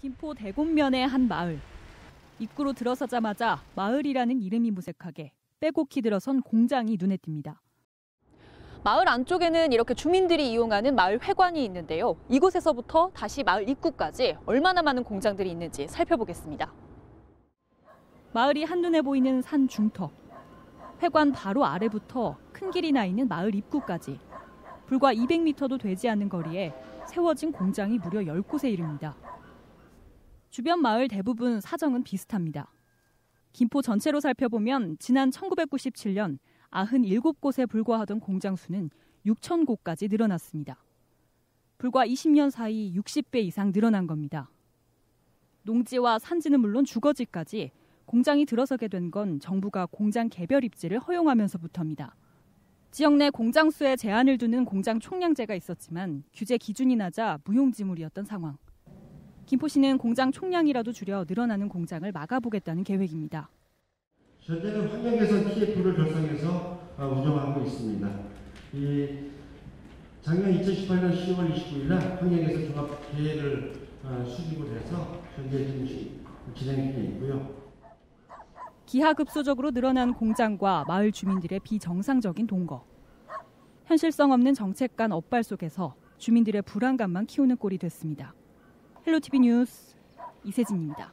김포 대곡면의 한 마을. 입구로 들어서자마자 마을이라는 이름이 무색하게 빼곡히 들어선 공장이 눈에 띕니다. 마을 안쪽에는 이렇게 주민들이 이용하는 마을 회관이 있는데요. 이곳에서부터 다시 마을 입구까지 얼마나 많은 공장들이 있는지 살펴보겠습니다. 마을이 한눈에 보이는 산 중턱. 회관 바로 아래부터 큰 길이 나 있는 마을 입구까지 불과 200m도 되지 않는 거리에 세워진 공장이 무려 10곳에 이릅니다. 주변 마을 대부분 사정은 비슷합니다. 김포 전체로 살펴보면 지난 1997년 97곳에 불과하던 공장 수는 6천 곳까지 늘어났습니다. 불과 20년 사이 60배 이상 늘어난 겁니다. 농지와 산지는 물론 주거지까지 공장이 들어서게 된 건 정부가 공장 개별 입지를 허용하면서부터입니다. 지역 내 공장 수에 제한을 두는 공장 총량제가 있었지만 규제 기준이 낮아 무용지물이었던 상황. 김포시는 공장 총량이라도 줄여 늘어나는 공장을 막아보겠다는 계획입니다. 현재는 환경 개선 TF를 결성해서 어, 운영하고 있습니다. 이 작년 2018년 10월 29일 날 환경 개선 종합 계획을 어, 수립을 해서 현재 진행 중에 있고요. 기하급수적으로 늘어난 공장과 마을 주민들의 비정상적인 동거. 현실성 없는 정책 간 엇발 속에서 주민들의 불안감만 키우는 꼴이 됐습니다. 헬로티비 뉴스 이세진입니다.